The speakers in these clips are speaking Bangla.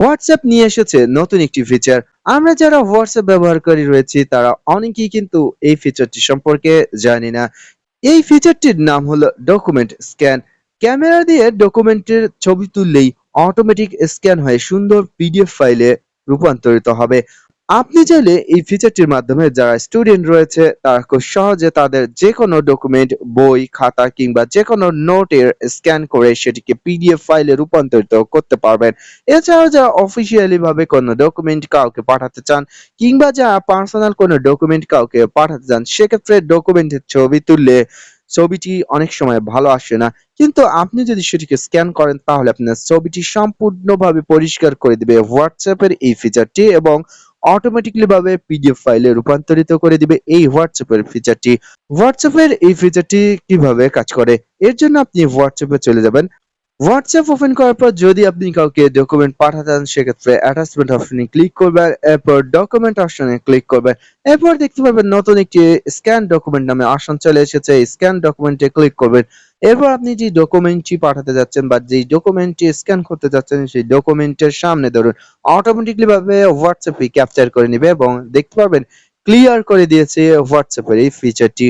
হোয়াটসঅ্যাপ নিয়ে এসেছে নতুন একটি ফিচার আমরা যারা হোয়াটসঅ্যাপ ব্যবহারকারী রয়েছি, তারা অনেকেই কিন্তু এই ফিচারটি সম্পর্কে জানি না। এই ফিচারটির নাম হলো ডকুমেন্ট স্ক্যান ক্যামেরা দিয়ে ডকুমেন্টের ছবি তুললেই অটোমেটিক স্ক্যান হয়ে সুন্দর পিডিএফ ফাইলে রূপান্তরিত হবে। আপনি চাইলে এই ফিচারটির মাধ্যমে যারা স্টুডেন্ট রয়েছে, তারা খুব সহজে তাদের যে কোনো ডকুমেন্ট বই, খাতা কিংবা যে কোনো নোটের স্ক্যান করে সেটিকে পিডিএফ ফাইলে রূপান্তরিত করতে পারবেন। এছাড়াও যারা অফিসিয়ালি ভাবে কোনো ডকুমেন্ট কাউকে পাঠাতে চান কিংবা যারা পার্সোনাল কোনো ডকুমেন্ট কাউকে পাঠাতে চান, সেক্ষেত্রে ডকুমেন্টের ছবি তুললে ছবিটি অনেক সময় ভালো আসে না। কিন্তু আপনি যদি সেটিকে স্ক্যান করেন, তাহলে আপনার ছবিটি সম্পূর্ণভাবে পরিষ্কার করে দিবে হোয়াটসঅ্যাপের এই ফিচারটি এবং অটোমেটিকলি ভাবে পিডিএফ ফাইলে রূপান্তরিত করে দিবে এই হোয়াটসঅ্যাপের ফিচারটি হোয়াটসঅ্যাপের এই ফিচারটি কীভাবে কাজ করে? এর জন্য আপনি হোয়াটসঅ্যাপে চলে যাবেন। হোয়াটসঅ্যাপ ওপেন করার পর যদি আপনি কাউকে ডকুমেন্ট পাঠাতে চান, সেক্ষেত্রে অ্যাটাচমেন্ট অপশনে ক্লিক করবেন, এরপর ডকুমেন্ট অপশনে ক্লিক করবেন। এরপর দেখতে পাবেন নতুন একটি স্ক্যান ডকুমেন্ট নামে অপশন চলে এসেছে স্ক্যান ডকুমেন্টে ক্লিক করবেন। এরপর আপনি যে ডকুমেন্টটি পাঠাতে যাচ্ছেন বা যেই ডকুমেন্টটি স্ক্যান করতে যাচ্ছেন, সেই ডকুমেন্টের সামনে ধরুন অটোমেটিকলি ভাবে হোয়াটসঅ্যাপে ক্যাপচার করে নেবে এবং দেখতে পাবেন ক্লিয়ার করে দিয়েছে হোয়াটসঅ্যাপের এই ফিচারটি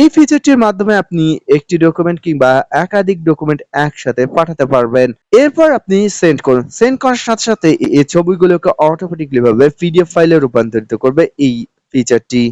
এই ফিচারটির মাধ্যমে আপনি একটি ডকুমেন্ট কিংবা একাধিক ডকুমেন্ট একসাথে পাঠাতে পারবেন। এরপর আপনি সেন্ড করুন। সেন্ড করার সাথে সাথে এই ছবিগুলোকে অটোমেটিকলি ভাবে পিডিএফ ফাইলে রূপান্তরিত করবে এই ফিচারটি